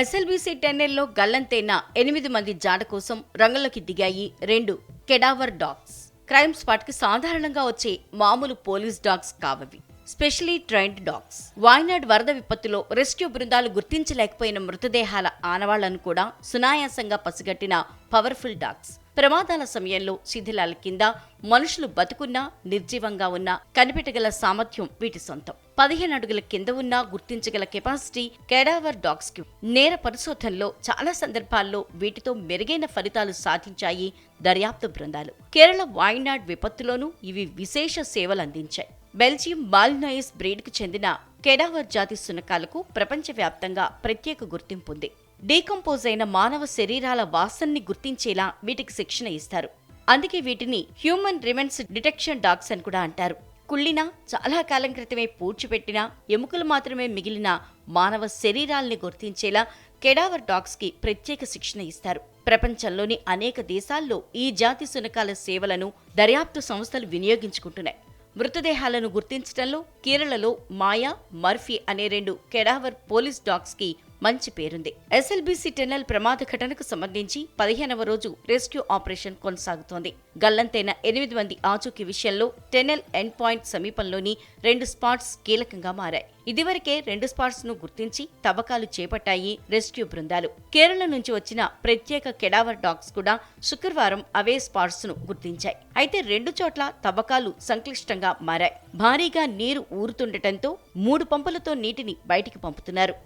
SLBC టెన్నెల్లో గల్లంతైన ఎనిమిది మంది జాడ కోసం రంగంలోకి దిగాయి రెండు కెడావర్ డాగ్స్. క్రైమ్ స్పాట్కి సాధారణంగా వచ్చే మామూలు police dogs కావవి. Specially trained dogs. Wayanad వరద విపత్తులో రెస్క్యూ బృందాలు గుర్తించలేకపోయిన మృతదేహాల ఆనవాళ్ళను కూడా సునాయాసంగా పసిగట్టిన పవర్ఫుల్ డాగ్స్. ప్రమాదాల సమయంలో శిథిలాల కింద మనుషులు బతుకున్నా నిర్జీవంగా ఉన్నా కనిపెట్టగల సామర్థ్యం వీటి సొంతం. పదిహేను అడుగుల కింద ఉన్నా గుర్తించగల కెపాసిటీ కెడావర్ డాగ్స్కి నేర పరిశోధనలో చాలా సందర్భాల్లో వీటితో మెరుగైన ఫలితాలు సాధించాయి దర్యాప్తు బృందాలు. కేరళ వాయినాడ్ విపత్తులోనూ ఇవి విశేష సేవలు అందించాయి. బెల్జియం బాల్నాయిస్ బ్రీడ్కు చెందిన కెడావర్ జాతి సునకాలకు ప్రపంచవ్యాప్తంగా ప్రత్యేక గుర్తింపు ఉంది. డీకంపోజ్ అయిన మానవ శరీరాల వాసన్ని గుర్తించేలా వీటికి శిక్షణ ఇస్తారు. అందుకే వీటిని హ్యూమన్ రిమెన్స్ డిటెక్షన్ డాగ్స్ అని కూడా అంటారు. కుళ్ళిన చాలా కాలం క్రితమే పూడ్చిపెట్టిన ఎముకలు మాత్రమే మిగిలిన మానవ శరీరాల్ని గుర్తించేలా కెడావర్ డాగ్స్కి ప్రత్యేక శిక్షణ ఇస్తారు. ప్రపంచంలోని అనేక దేశాల్లో ఈ జాతి సునకాల సేవలను దర్యాప్తు సంస్థలు వినియోగించుకుంటున్నాయి. మృతదేహాలను గుర్తించడంలో కేరళలో మాయా మర్ఫీ అనే రెండు కెడావర్ పోలీస్ డాగ్స్కి మంచి పేరుంది. ఎస్ఎల్బీసీ టెన్నెల్ ప్రమాద ఘటనకు సంబంధించి పదిహేనవ రోజు రెస్క్యూ ఆపరేషన్ కొనసాగుతోంది. గల్లంతైన ఎనిమిది మంది ఆచూకీ విషయంలో టెన్నెల్ ఎండ్ పాయింట్ సమీపంలోని రెండు స్పాట్స్ కీలకంగా మారాయి. ఇదివరకే రెండు స్పాట్స్ను గుర్తించి తవ్వకాలు చేపట్టాయి రెస్క్యూ బృందాలు. కేరళ నుంచి వచ్చిన ప్రత్యేక కెడావర్ డాగ్స్ కూడా శుక్రవారం అవే స్పాట్స్ను గుర్తించాయి. అయితే రెండు చోట్ల తవ్వకాలు సంక్లిష్టంగా మారాయి. భారీగా నీరు ఊరుతుండటంతో మూడు పంపులతో నీటిని బయటికి పంపుతున్నారు.